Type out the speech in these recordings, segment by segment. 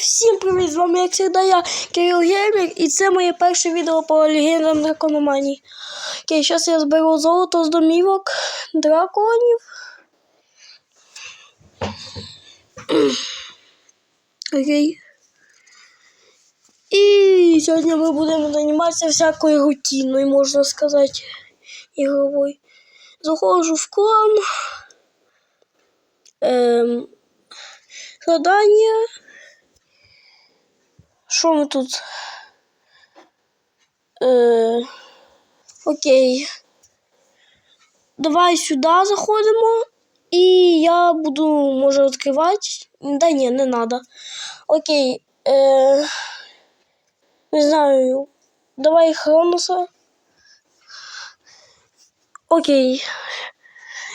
всім привіт! З вами, як завжди, я Кирил Геймер, і це моє перше відео по легендам дракономанії. Окей, зараз я зберу золото з домівок драконів. Окей. І сьогодні ми будемо займатися всякою рутиною, можна сказати, ігровою. Заходжу в клан. Ем, задання. Що ми тут? Е, окей. Давай сюди заходимо. І я буду, може, відкривати. Да ні, не треба. Окей. Е, не знаю. Давай Хроноса. Окей.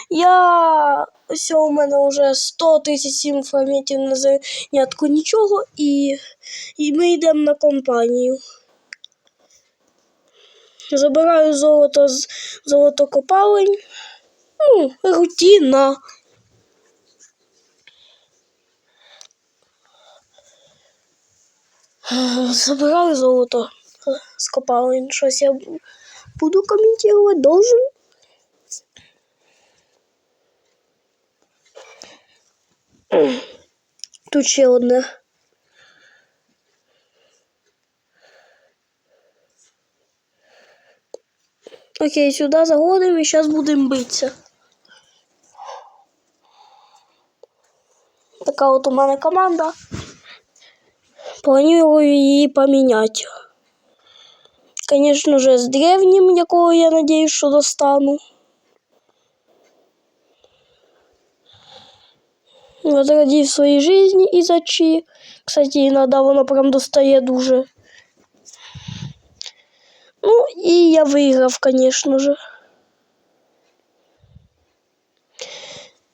Я все у мене вже 137 фрагментів на занятку нічого, і, і ми йдемо на компанію. Забираю золото з золотокопалень. Ну, рутина. Забираю золото з копалень. Щось я буду коментувати, должен. Тут ще одне. Окей, сюди заходимо і зараз будемо битися. Така от у мене команда. Планую її поміняти. Звісно ж, з древнім, якого я надіюсь, що достану. Возродив своей жизни из Ачи. Кстати, иногда воно прям достає дуже. Ну, і я виграв, конечно же.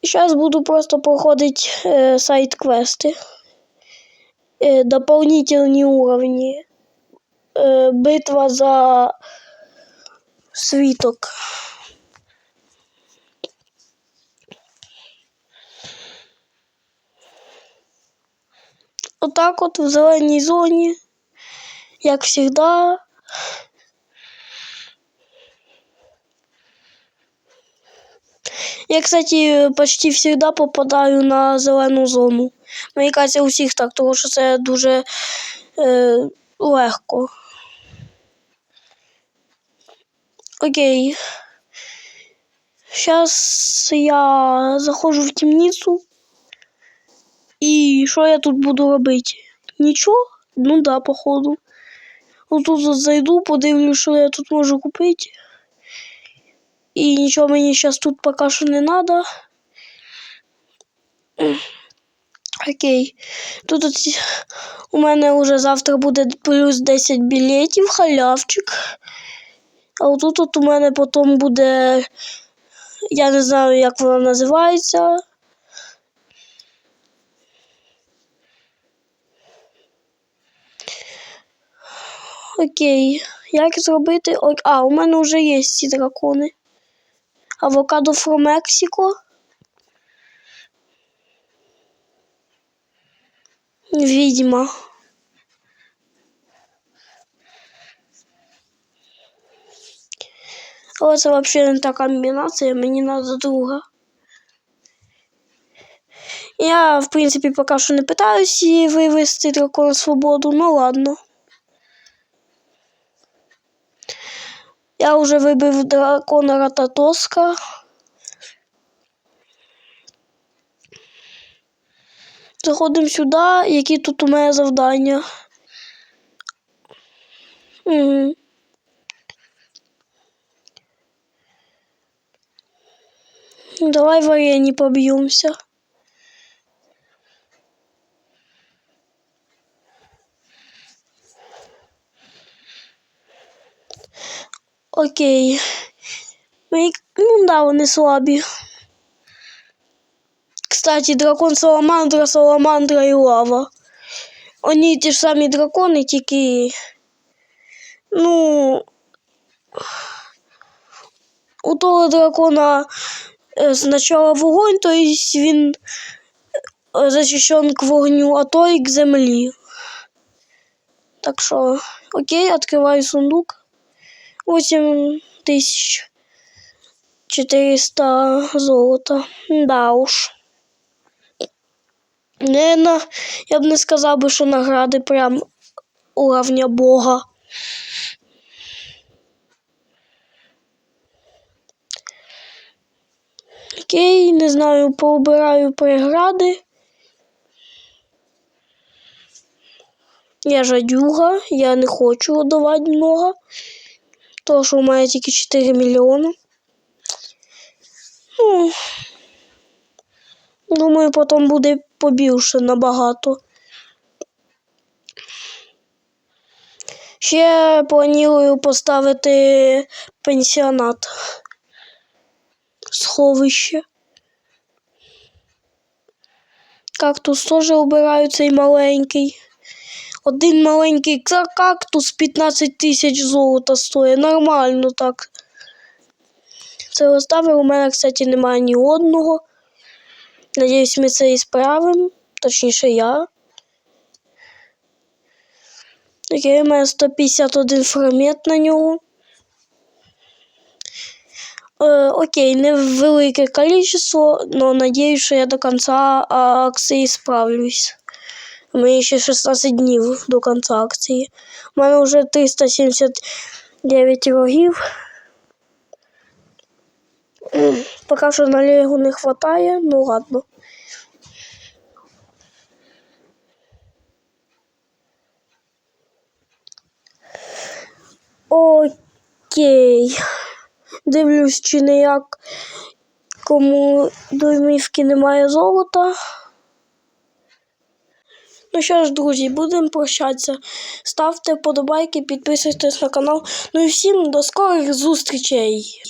Сейчас буду просто проходить э, сайт-квесты. Э, дополнительные уровни. Э, битва за свиток. Отак от в зеленій зоні, як завжди. Я, кстати, почти всегда попадаю на зелену зону. Мені кажеться, у всіх так, тому що це дуже е, легко. Окей. Зараз я заходжу в темницю. І що я тут буду робити? Нічого? Ну да, походу. Отут от зайду, подивлюсь, що я тут можу купити. І нічого мені зараз тут поки що не треба. Окей. Тут от у мене вже завтра буде плюс 10 білетів, халявчик. А отут от у мене потім буде. Я не знаю, як вона називається. Окей, як зробити? А, у мене вже є ці дракони. Авокадо фро Мексико. Відьма. Але це взагалі не та комбінація, мені треба друга. Я, в принципі, поки що не питаюсь її вивести дракона свободу, ну ладно. Я вже вибив дракона Рататоска. Заходимо сюди, які тут у мене завдання. Угу. Давай в арені поб'ємося. Окей. Ну да, вони слабі. Кстати, дракон Саламандра, Саламандра і лава. Вони ті ж самі дракони, тільки. Ну. У того дракона е, спочатку вогонь, то есть він е, защищен к вогню, а той к землі. Так що, окей, відкриваю сундук. 8 тисяч 400 золота. Да уж. Не на, я б не сказав би, що награди прям уровня Бога. Окей, не знаю, пообираю прегради. Я жадюга, я не хочу давати много. Тому що у мене тільки 4 мільйони. Ну, думаю, потім буде побільше набагато. Ще планую поставити пенсіонат. Сховище. Кактус теж обираю цей маленький. Один маленький кактус 15 тисяч золота стоїть. Нормально так. Це оставив. У мене, кстати, немає ні одного. Надіюсь, ми це і справимо. Точніше, я. Окей, у мене 151 фрагмент на нього. Е, окей, невелике количество, но надіюсь, що я до кінця акції справлюсь. У мене ще 16 днів до кінця акції. У мене вже 379 рогів. Поки що на Легу не вистачає, ну ладно. Окей. Дивлюсь, чи не як кому домівки немає золота. Ну що ж, друзі, будемо прощатися. Ставте вподобайки, підписуйтесь на канал. Ну і всім до скорих зустрічей!